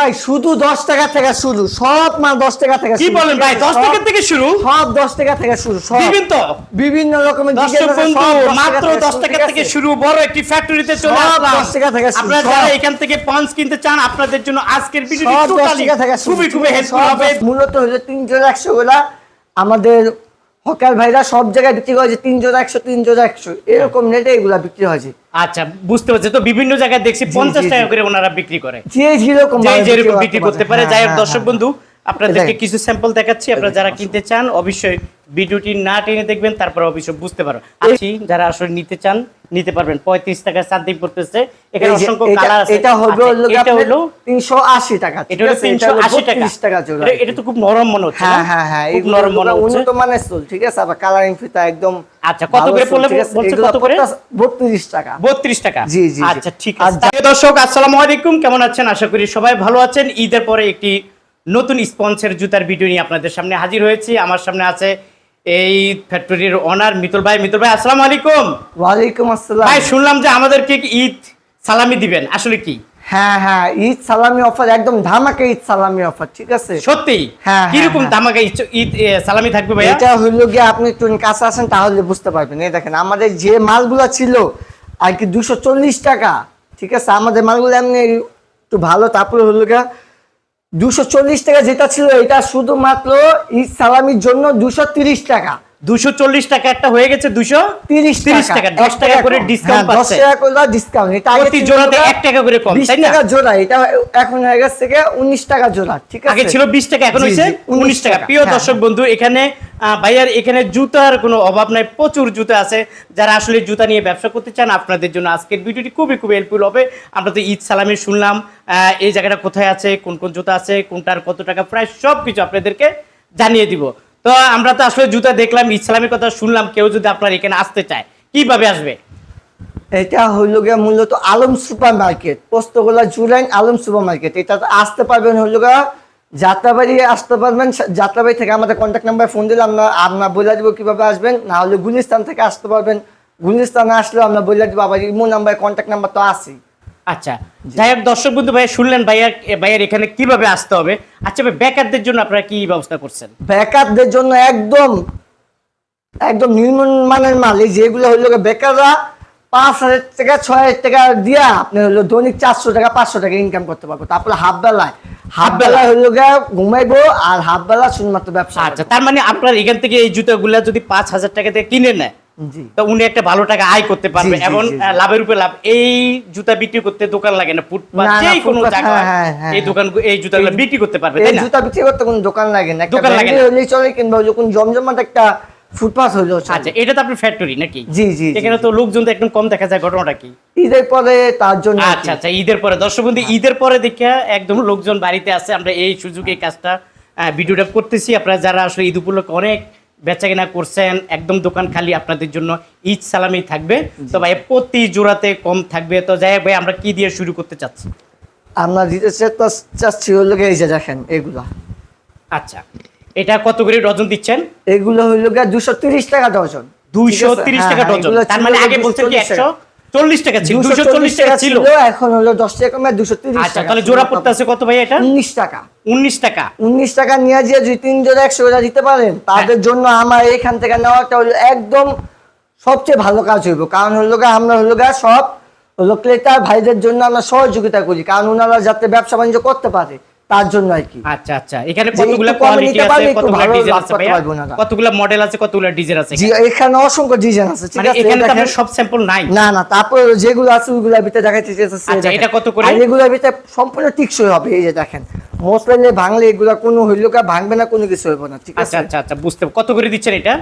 ভাই শুধু দশ টাকা থেকে শুরু। সব মাল দশ টাকা থেকে কি বলেন ভাই দশ টাকা থেকে শুরু? সব দশ টাকা থেকে শুরু সব। বিভিন্ন রকমের দর্শক ডিজাইন আছে, বন্ধু সব 10 মাত্র দশ টাকা থেকে শুরু বড় একটি ফ্যাক্টরিতে চলে সব আসলাম। 10 টাকা থেকে আপনারা যারা এখান থেকে পঞ্চ কিনতে চান আপনাদের জন্য আজকের ভিডিওটি সব দশ টাকা থেকে খুবই খুবই হেল্পফুল হবে। মূলত হলো তিনশো একশো গুলা আমাদের হকার ভাইরা সব জায়গায় বিক্রি করে যে জোড়া একশো তিন জোড়া একশো। এরকম রেটে এগুলা বিক্রি হয় আচ্ছা বুঝতে পারছি। তো বিভিন্ন জায়গায় দেখছি পঞ্চাশ টাকা করে ওনারা বিক্রি করে। যে যেরকম বিক্রি করতে পারে। যাই হোক হ্যাঁ, দর্শক হ্যাঁ, বন্ধু আপনাদেরকে কিছু স্যাম্পল দেখাচ্ছি আপনারা যারা কিনতে চান অবশ্যই ভিডিওটি না টেনে দেখবেন তারপর অবশ্যই বুঝতে পারবেন। আছি যারা আসলে নিতে চান নিতে পারবেন। পঁয়ত্রিশ টাকা চারদিক পড়তেছে। এখানে অসংখ্য কালার আছে। এটা হবে আচ্ছা, হলো এটা হলো 380 টাকা। এটা হলো আছে? এটা তিনশো হলো আশি টাকা 32 জোড়া। এটা- তো খুব নরম মনে হচ্ছে হ্যাঁ হ্যাঁ হ্যাঁ খুব নরম মনে হচ্ছে। উন্নত মানের চুল ঠিক আছে? আবার কালারিং ফিতা একদম আচ্ছা, কত করে পড়লে বলছে কত করে? পড়তাছে 32 টাকা। বত্রিশ টাকা? জি, জি। আচ্ছা ঠিক আছে। দর্শক আসসালামু আলাইকুম। কেমন আছেন? আশা করি সবাই ভালো আছেন। ঈদের পরে একটি নতুন স্পন্সর জুতার ভিডিও নিয়ে আপনাদের সামনে হাজির হয়েছি। আমার সামনে আছে এই ফ্যাক্টরির ওনার মিতুল ভাই। মিতুল ভাই আসসালামু আলাইকুম। ওয়ালাইকুম আসসালাম। ভাই শুনলাম যে আমাদেরকে ঈদ সালামি দিবেন আসলে কি? হ্যাঁ হ্যাঁ ঈদ সালামি অফার একদম ধামাকা ঈদ সালামি অফার ঠিক আছে? সত্যি? হ্যাঁ, কীরকম হ্যাঁ। ধামাকা ঈদ- সালামি থাকবে ভাইয়া? এটা হইল গিয়ে আপনি একটু কাছে আসেন তাহলে বুঝতে পারবেন। এই দেখেন আমাদের যে মালগুলো ছিল আর কি দুশো চল্লিশ টাকা ঠিক আছে? আমাদের মালগুলো এমনি একটু ভালো তারপরে হলো গিয়ে দুশো চল্লিশ টাকা যেটা ছিল এটা শুধুমাত্র ঈদ সালামির জন্য দুশো তিরিশ টাকা। দুশো চল্লিশ টাকা একটা হয়ে গেছে দুশো তিরিশ তিরিশ টাকা। দশ টাকা করে ডিসকাউন্ট পাচ্ছে। টাকা করে ডিসকাউন্ট এটা প্রতি জোড়াতে গিয়ে টাকা করে কম, তাই না? টাকা জোড়া এটা এখন হয়ে গেছে থেকে উনিশ টাকা জোড়া ঠিক আছে? আগে ছিল বিশ টাকা এখন টাকা। প্রিয় হ্যাঁ, দর্শক বন্ধু এখানে ভাইয়ার এখানে জুতার কোনো অভাব নাই প্রচুর জুতা আছে। যারা আসলে জুতা নিয়ে ব্যবসা করতে চান আপনাদের জন্য আজকের ভিডিওটি খুবই খুবই হেল্পফুল হবে। আমরা তো ঈদ সালামি শুনলাম আহ, এই জায়গাটা কোথায় আছে কোন কোন জুতা আছে কোনটার কত টাকা প্রায় সব কিছু আপনাদেরকে জানিয়ে দিব। তো আমরা তো আসলে জুতা দেখলাম ঈদ সালামের কথা শুনলাম, কেউ যদি আপনার এখানে আসতে চায়, কীভাবে আসবে? এটা হইল গিয়ে মূলত Alam super market Postogola Jurain Alam super market এটা আসতে পারবেন হইল গিয়ে যাত্রাবাড়ি, আসতে পারবেন, যাত্রাবাড়ি থেকে আমাদের কন্ট্যাক্ট নাম্বার ফোন দিলে আমরা আমরা বলে দিব কীভাবে আসবেন, না হলে গুলিস্তান থেকে আসতে পারবেন। গুলিস্তানে আসলে আমরা বলে দিব, আবার ইমো নাম্বার কন্ট্যাক্ট নাম্বার তো আছেই। আচ্ছা যাই হোক দর্শক বন্ধু ভাইয়া শুনলেন ভাইয়া ভাইয়ার এখানে কীভাবে আসতে হবে? আচ্ছা ভাই বেকারদের জন্য আপনারা কি ব্যবস্থা করছেন? বেকারদের জন্য একদম একদম নিম্নমানের মাল। এই যেগুলো হইল বেকাররা পাঁচ হাজার টাকা ছয় হাজার টাকা দিয়া আপনি হলো দৈনিক চারশো টাকা পাঁচশো টাকা ইনকাম করতে পারব। তারপরে হাফ বেলায় হাফ বেলায় হইল গিয়ে ঘুমাইবো আর হাফ বেলা শুধুমাত্র ব্যবসা আচ্ছা তার মানে আপনার এখান থেকে এই জুতাগুলা যদি পাঁচ হাজার টাকা দিয়ে কিনে নেয় তো উনি একটা ভালো টাকা আয় করতে পারবে এবং লাভের উপরে লাভ। এই জুতা বিক্রি করতে দোকান লাগে না ফুটপাত না, না, কোনো ফুটপাত, জায়গায় হ্যাঁ, হ্যাঁ, এই দোকান এই জুতাগুলো বিক্রি করতে পারবে তাই না? জুতা বিক্রি করতে কোনো দোকান লাগে না। দোকান লাগে না। চলে কিংবা কোন জমজমাট একটা ফুটপাথ। আচ্ছা এটা তো আপনার ফ্যাক্টরি নাকি? জি জি। এখানে তো লোকজন তো একদম কম দেখা যায় ঘটনাটা কি? ঈদের পরে তার জন্য আচ্ছা আচ্ছা ঈদের পরে। দর্শক বন্ধু ঈদের পরে দেখে একদম লোকজন বাড়িতে আছে আমরা এই সুযোগে কাজটা ভিডিওটা করতেছি। আপনারা যারা আসলে ঈদ উপলক্ষে অনেক বেচা কেনা করছেন একদম দোকান খালি আপনাদের জন্য ঈদ সালামি থাকবে। তো ভাই প্রতি জোড়াতে কম থাকবে। তো যাই ভাই আমরা কি দিয়ে শুরু করতে চাচ্ছি? আমরা দিতে চাচ্ছি গিয়ে এই যে দেখেন এগুলা। আচ্ছা এটা কত করে ডজন দিচ্ছেন? এগুলো হইল গিয়ে দুশো তিরিশ টাকা ডজন। দুইশো তিরিশ হ্যাঁ, টাকা হ্যাঁ, ডজন। তার মানে আগে বলছেন কি একশো চল্লিশ টাকা ছিল? দুশো চল্লিশ টাকা ছিল? এখন হলো দশ টাকা কমে দুশো তিরিশ আচ্ছা টাকা। তাহলে জোড়া পড়তে আছে কত ভাই এটা? উনিশ টাকা। উনিশ টাকা। উনিশ টাকা নিয়ে যে দুই তিন জোড়া একশো জোড়া দিতে পারেন তাদের হ্যাঁ। জন্য আমার এখান থেকে নেওয়াটা হলো একদম সবচেয়ে ভালো কাজ হইব। কারণ হলো গা আমরা হলো গা সব হলো ক্রেতার ভাইদের জন্য আমরা সহযোগিতা করি। কারণ ওনারা যাতে ব্যবসা বাণিজ্য করতে পারে। তার জন্য আর কি। আচ্ছা আচ্ছা। এখানে কতগুলো কোয়ালিটি আছে কতগুলো ডিজাইন আছে ভাইয়া? পারব মডেল আছে কতগুলো ডিজাইন আছে জি এখানে? অসংখ্য ডিজাইন আছে ঠিক মানে আছে এখানে তো সব স্যাম্পল নাই। না না তারপরে যেগুলো আছে ওইগুলোর ভিতরে দেখাইতে আচ্ছা, এটা কত করে? আর এগুলোর ভিতরে সম্পূর্ণ টিকসই হবে এই যে দেখেন। ভাঙলে এগুলো কোনো হইল কা ভাঙবে না কোনো কিছু না ঠিক আচ্ছা আছে? আচ্ছা আচ্ছা বুঝতে কত করে দিচ্ছেন এটা?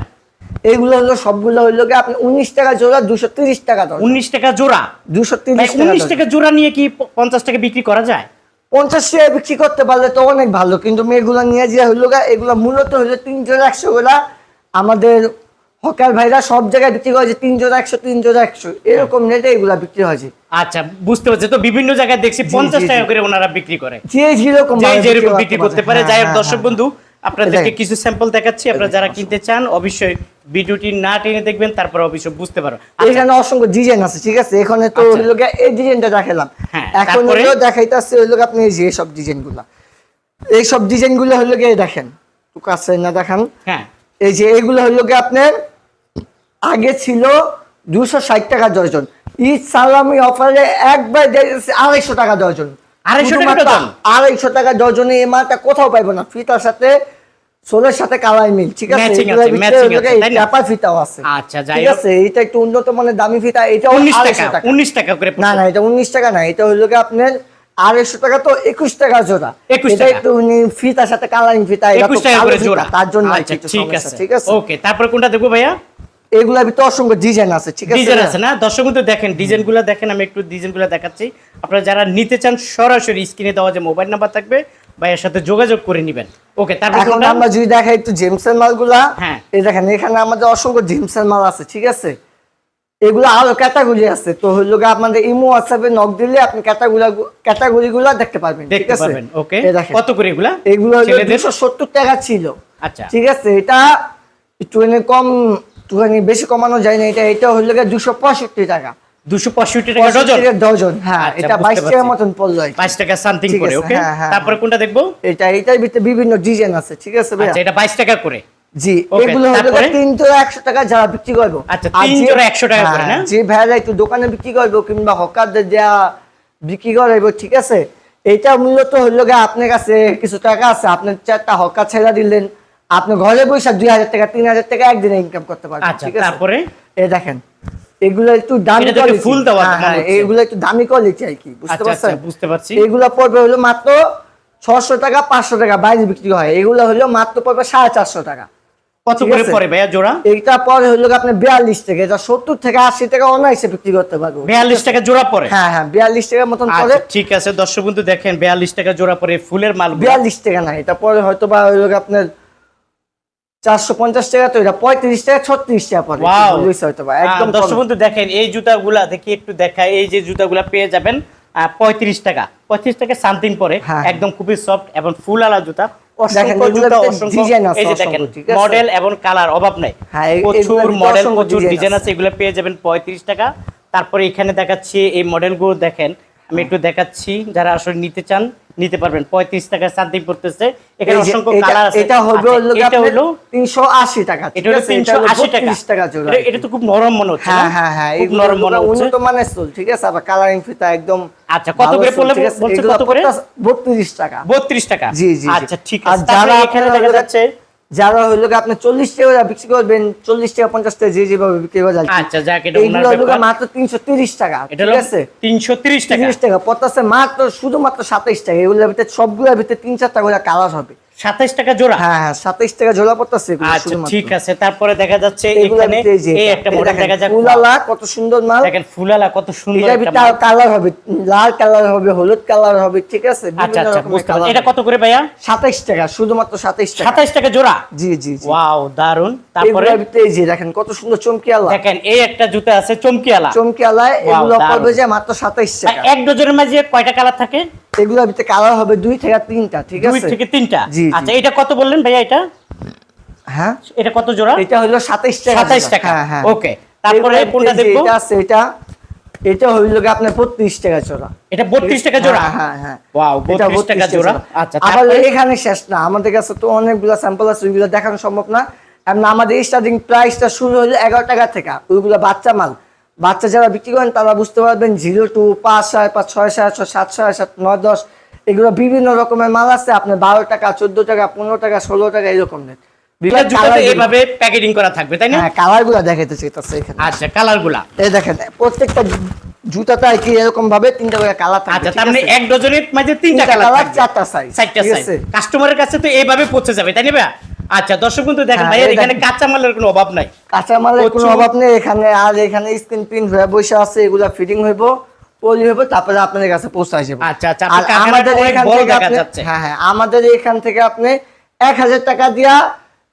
এগুলো হলো সবগুলো হইল কি আপনি উনিশ টাকা জোড়া দুশো তিরিশ টাকা উনিশ টাকা জোড়া? দুশো তিরিশ উনিশ টাকা জোড়া নিয়ে কি পঞ্চাশ টাকা বিক্রি করা যায়? পঞ্চাশ টাকা বিক্রি করতে পারলে তো অনেক ভালো কিন্তু মেয়েগুলো নিয়ে যে হইল গা এগুলো মূলত হইল তিনশো একশো গুলা আমাদের হকার ভাইরা সব জায়গায় বিক্রি করেছে যে তিনশো একশো তিনজন একশো এরকম রেটে এগুলা বিক্রি হয়েছে। আচ্ছা বুঝতে পারছি। তো বিভিন্ন জায়গায় দেখছি পঞ্চাশ টাকা করে ওনারা বিক্রি করে। যে যেরকম বিক্রি করতে পারে। হ্যাঁ, যাই হোক হ্যাঁ, দর্শক হ্যাঁ। বন্ধু আপনাদেরকে দেখেন। কিছু স্যাম্পল দেখাচ্ছি আপনারা যারা কিনতে চান অবশ্যই ভিডিওটি না টেনে দেখবেন তারপর অবশ্যই বুঝতে পারো। আচ্ছা, এখানে অসংখ্য ডিজাইন আছে ঠিক আছে? এখানে তো আচ্ছা। এই ডিজাইনটা দেখালাম হ্যাঁ, এখন? হলো দেখাইতেছে গিয়ে আপনি এই যে সব ডিজাইনগুলা। এই সব ডিজাইনগুলো হইল গিয়ে দেখেন। তো কাছে না দেখান? হ্যাঁ। এই যে এগুলো হলো গিয়ে আপনার আগে ছিল দুশো ষাট টাকা দর্জন ঈদ সালামি অফারে একবার আড়াইশো টাকা দর্জন 250 টাকা ডজন? আড়াইশো টাকা এই মালটা কোথাও পাইবো না। ফিতার সাথে সোলের সাথে কালাই মিল ঠিক আছে? ফিতাও আচ্ছা, ঠিক আছে? এটা একটু উন্নত মানের দামি ফিতা এটা উনিশ আড়াইশো টাকা টাকা। উনিশ টাকা করে না না এটা উনিশ টাকা না এটা হইল গিয়ে আপনার আড়াইশো টাকা তো একুশ টাকা জোড়া। 21 এটা একটু ফিতার সাথে কালারিং ফিতা একুশ টাকা করে জোড়া। তার জন্য আচ্ছা কি ঠিক আছে। ঠিক আছে? ওকে তারপর কোনটা দেখব ভাইয়া? এগুলোর ভিতরে অসংখ্য ডিজাইন আছে ঠিক আছে ডিজাইন আছে না? দর্শক কিন্তু দেখেন ডিজাইনগুলো দেখেন আমি একটু ডিজাইনগুলো দেখাচ্ছি। আপনারা যারা নিতে চান সরাসরি স্ক্রিনে দেওয়া যে মোবাইল নাম্বার থাকবে ভাইয়ের সাথে যোগাযোগ করে নেবেন। ওকে তারপর এখন আমরা যদি দেখাই একটু জেমসের মালগুলা হ্যাঁ। এই দেখেন এখানে আমাদের অসংখ্য জেমসের মাল আছে ঠিক আছে? এগুলো আরও ক্যাটাগরি আছে তো হইল গিয়ে আপনাদের ইমো হোয়াটসঅ্যাপে নক দিলে আপনি ক্যাটাগরি ক্যাটাগরি গুলা দেখতে পারবেন ঠিক দেখতে পারবেন ওকে কত করে এগুলা? এগুলো হলো ছেলেদের? দুশো সত্তর টাকা ছিল আচ্ছা। ঠিক আছে? এটা একটুখানি কম একটুখানি বেশি কমানো যায় না এটা এটা হলো গিয়ে দুশো পঁয়ষট্টি টাকা। দুশো পঁয়ষট্টি টাকা ডজন? ডজন হ্যাঁ এটা বাইশ টাকার মতন পড়ল বাইশ টাকা সামথিং করে ওকে তারপরে কোনটা দেখব? এটা এটার ভিতরে বিভিন্ন ডিজাইন আছে ঠিক আছে ভাইয়া? এটা বাইশ টাকা করে? জি এগুলো হলো তারপরে? তিন জোড়া একশো টাকা যারা বিক্রি করব। আচ্ছা, 100 টাকা করে, হ্যাঁ, না? যে ভাইরা একটু দোকানে বিক্রি করব কিংবা হকারদের দেওয়া বিক্রি করব ঠিক আছে? এটা মূলত হলো গিয়ে আপনার কাছে কিছু টাকা আছে আপনার চারটা হকার ছেড়া দিলেন আপনি ঘরে বসে দুই হাজার টাকা তিন হাজার টাকা একদিনে ইনকাম করতে পারবেন আচ্ছা ঠিক আছে? তারপরে? এই দেখেন এগুলো একটু দামি ফুল দেওয়া হ্যাঁ, হ্যাঁ। এগুলো একটু দামি কোয়ালিটি আর কি বুঝতে আচ্ছা আচ্ছা পারছেন? বুঝতে পারছি। এগুলো পড়বে হলো মাত্র ছশো টাকা পাঁচশো টাকা বাইরে বিক্রি হয়। এগুলো হলো মাত্র পড়বে সাড়ে চারশো টাকা। কত করে ভাইয়া জোড়া? এইটা পরে হলো আপনি টাকা এটা থেকে আশি টাকা অনায়াসে বিক্রি করতে পারব। বিয়াল্লিশ টাকা জোড়া পরে হ্যাঁ হ্যাঁ বিয়াল্লিশ টাকার মতন আচ্ছা ঠিক আছে দর্শক বন্ধু দেখেন বিয়াল্লিশ টাকা জোড়া পরে ফুলের মাল বিয়াল্লিশ টাকা না এটা পরে হয়তো বা হলো আপনার চারশো পঞ্চাশ টাকা তো এটা পঁয়ত্রিশ টাকা ছত্রিশ টাকা পরে হয়তো একদম দর্শক বন্ধু দেখেন এই জুতাগুলা দেখি একটু দেখায় এই যে জুতাগুলা পেয়ে যাবেন পঁয়ত্রিশ টাকা। পঁয়ত্রিশ টাকা সামথিং পরে। হ্যাঁ। একদম খুবই সফট এবং ফুল আলা জুতা? মডেল এবং কালার অভাব নাই। হ্যাঁ, প্রচুর মডেল প্রচুর ডিজাইন আছে। আছে এগুলো পেয়ে যাবেন পঁয়ত্রিশ টাকা। তারপরে এখানে দেখাচ্ছি এই মডেলগুলো দেখেন আমি একটু দেখাচ্ছি যারা আসলে নিতে চান নিতে পারবেন। পঁয়ত্রিশ টাকা সামথিং পড়তেছে। এখানে অসংখ্য কালার আছে। এটা আচ্ছা, হলো এটা হলো তিনশো আশি টাকা এটা হলো তিনশো আশি টাকা। জোড়া এটা- তো খুব নরম মনে হচ্ছে হ্যাঁ হ্যাঁ হ্যাঁ খুব নরম মনে হচ্ছে। উন্নত মানের চুল ঠিক আছে? আবার কালারিং ফিতা একদম আচ্ছা, কত করে পড়লে বলছে কত করে? পড়তাছে 32 টাকা। বত্রিশ টাকা। জি, জি। আচ্ছা ঠিক আছে। যারা এখানে দেখা যাচ্ছে যারা হইল আপনি 40 টাকা বিক্রি করবেন 40 টাকা 50 টাকা যে যেভাবে বিক্রি করা যায়। আচ্ছা, তিনশো তিরিশ এগুলো ওনার হলো গিয়ে ব্যাপার। মাত্র 330 টাকা ঠিক আছে? তিনশো তিরিশ টাকা। 30 টাকা পঁচাশে মাত্র শুধুমাত্র 27 টাকা এগুলোর ভিতরে সবগুলোর ভিতরে তিন চারটা করে কালার হবে। সাতাইশ টাকা জোড়া। হ্যাঁ হ্যাঁ 27 টাকা জোড়া পড়তাছে আচ্ছা ঠিক আছে তারপরে দেখা যাচ্ছে এখানে এই এটা, একটা মডেল দেখা যাক। ফুলালা কত সুন্দর মাল। দেখেন ফুলালা কত সুন্দর একটা ভিতরে। কালার হবে লাল কালার হবে হলুদ কালার হবে ঠিক আছে? আচ্ছা আচ্ছা বুঝতে এটা কত করে ভাইয়া? সাতাইশ টাকা শুধুমাত্র সাতাইশ টাকা। সাতাইশ টাকা জোড়া? জি জি ওয়াও দারুণ তারপরে? ভিতরে এই যে দেখেন কত সুন্দর চমকি আলা দেখেন এই একটা জুতা আছে চমকিয়ালা। চমকি আলায় Wow, এগুলো। পড়বে যে মাত্র সাতাইশ আর টাকা। এক ডজনের মাঝে কয়টা কালার থাকে? এগুলোর ভিতরে কালার হবে দুই থেকে তিনটা ঠিক দুই আছে? থেকে তিনটা? জি। আচ্ছা এটা কত বললেন ভাইয়া এটা? হ্যাঁ। এটা কত জোড়া? এটা হলো সাতাইশ টাকা সাতাইশ জোড়া। টাকা। হ্যাঁ হ্যাঁ। ওকে তারপরে কোনটা দেখব? এটা আছে এটা এটা হইল গিয়ে আপনার বত্রিশ টাকা জোড়া। এটা বত্রিশ টাকা জোড়া? হ্যাঁ হ্যাঁ হ্যাঁ। ওয়াও 32 টাকা জোড়া। আচ্ছা আবার এখানে শেষ না আমাদের কাছে তো অনেকগুলো স্যাম্পল আছে ওইগুলো দেখানো সম্ভব না। এমন আমাদের স্টার্টিং প্রাইসটা শুরু হলো এগারো টাকা থেকে ওইগুলো বাচ্চা মাল। বাচ্চা যারা বিক্রি করেন তারা বুঝতে পারবেন জিরো টু পাঁচ সাড়ে পাঁচ ছয় সাড়ে ছয় সাত সাড়ে সাত নয় দশ এগুলো বিভিন্ন রকমের মাল আছে আপনার বারো টাকা চোদ্দ টাকা পনেরো টাকা ষোলো টাকা এরকম রেট এটা জুতাতে প্যাকেটিং করা থাকবে তাই না? হ্যাঁ দেখাইতে চাইতেছে এখানে। আচ্ছা কালার এই দেখেন প্রত্যেকটা জুতাতে কি এরকম ভাবে তিনটা করে কালার থাকবে আচ্ছা তার মানে এক ডজনের মাঝে তিনটা তিনটা কালার কালার চারটা সাইজ চারটা সাইজ কাস্টমারের কাছে তো এইভাবে পৌঁছে যাবে তাই না? আচ্ছা দর্শক কিন্তু দেখেন হ্যাঁ, ভাই এখানে। কাঁচা মালের কোনো অভাব নাই। কাঁচা মালের কোনো অভাব নেই এখানে আর এখানে স্ক্রিন প্রিন্ট হয়ে বসে আছে এগুলা ফিটিং হইব। তারপরে আপনাদের কাছে পৌঁছায় যাবে আচ্ছা, আচ্ছা, আমাদের এখান থেকে আপনি- হ্যাঁ হ্যাঁ আমাদের এখান থেকে আপনি এক হাজার টাকা দিয়া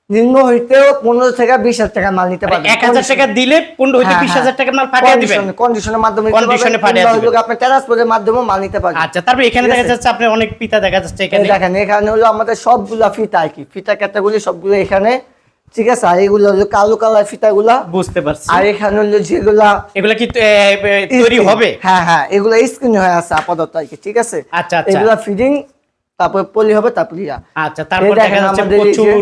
নিম্ন হইতেও পনেরো থেকে বিশ হাজার টাকা মাল নিতে মানে পারবেন। এক হাজার টাকা দিলে পনেরো হইতে হ্যাঁ, বিশ। হাজার টাকার মাল পাঠিয়ে দিবেন। Condition-এর মাধ্যমে পারবেন, পাঠিয়ে দিবেন। হলো আপনার ট্রান্সপোর্টের মাধ্যমেও মাল নিতে পারবেন। আচ্ছা তারপরে এখানে দেখা যাচ্ছে আপনার অনেক পিতা দেখা যাচ্ছে এখানে। দেখেন এখানে হলো আমাদের সবগুলা ফিতা আর কি। ফিতা ক্যাটাগরি সবগুলো এখানে ঠিক আছে আর এগুলো হলো কালো কালার ফিতাগুলা বুঝতে পারছি। আর এখানে হলো যেগুলা এগুলা কি তৈরি হবে? হ্যাঁ হ্যাঁ এগুলা স্ক্রিন হয়ে আছে আপাতত আর কি ঠিক আছে? আচ্ছা, আচ্ছা। এগুলা ফিডিং তারপর পলি হবে তারপর আচ্ছা তারপর দেখেন দেখা যাচ্ছে প্রচুর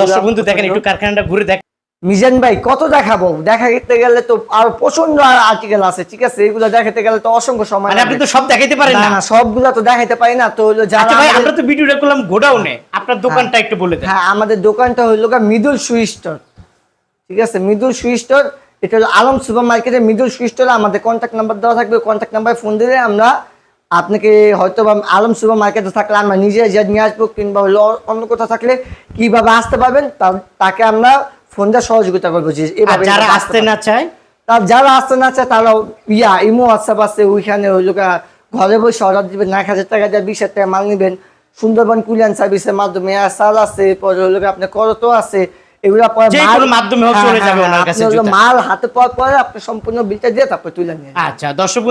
দর্শক বন্ধু দেখেন একটু কারখানাটা ঘুরে দেখ মিজান ভাই কত দেখাবো? দেখাতে গেলে তো আর প্রচণ্ড আর্টিকেল আছে ঠিক আছে? এগুলো দেখাতে গেলে তো অসংখ্য সময় মানে আপনি তো সব দেখাইতে পারেন না সবগুলা তো দেখাইতে পারি না। তো হলো যারা আচ্ছা ভাই আমরা তো ভিডিওটা করলাম গোডাউনে। আপনার দোকানটা একটু বলে দেন। হ্যাঁ আমাদের দোকানটা হলো গা মিদুল শু স্টোর ঠিক আছে? মিদুল শু স্টোর এটা হলো আলম সুপার মার্কেটের মিদুল শু স্টোরে আমাদের কন্ট্যাক্ট নাম্বার দেওয়া থাকবে কন্ট্যাক্ট নাম্বার ফোন দিলে আমরা আপনাকে হয়তো বা আলম সুপার মার্কেটে থাকলে আমরা নিজে যা নিয়ে আসব কিংবা হলো অন্য কোথাও থাকলে কীভাবে আসতে পারবেন তাকে আমরা ফোনটা সহযোগিতা করব যে এভাবে যারা আসতে না চায়? তার যারা আসতে না চায় তারা ইয়া ইমো হোয়াটসঅ্যাপ আছে ওইখানে হইল গা ঘরে বসে অর্ডার দিবেন এক হাজার টাকা দিয়ে বিশ হাজার টাকা মাল নিবেন। সুন্দরবন কুলিয়ান সার্ভিসের মাধ্যমে সাল আছে পরে হলো আপনার করতো আছে এগুলো পরে মাল- মাধ্যমে হ্যাঁ, চলে হ্যাঁ, যাবে ওনার কাছে মাল হাতে পাওয়ার পরে আপনি সম্পূর্ণ বিলটা দিয়ে তারপরে তুলে নিয়ে আচ্ছা দর্শক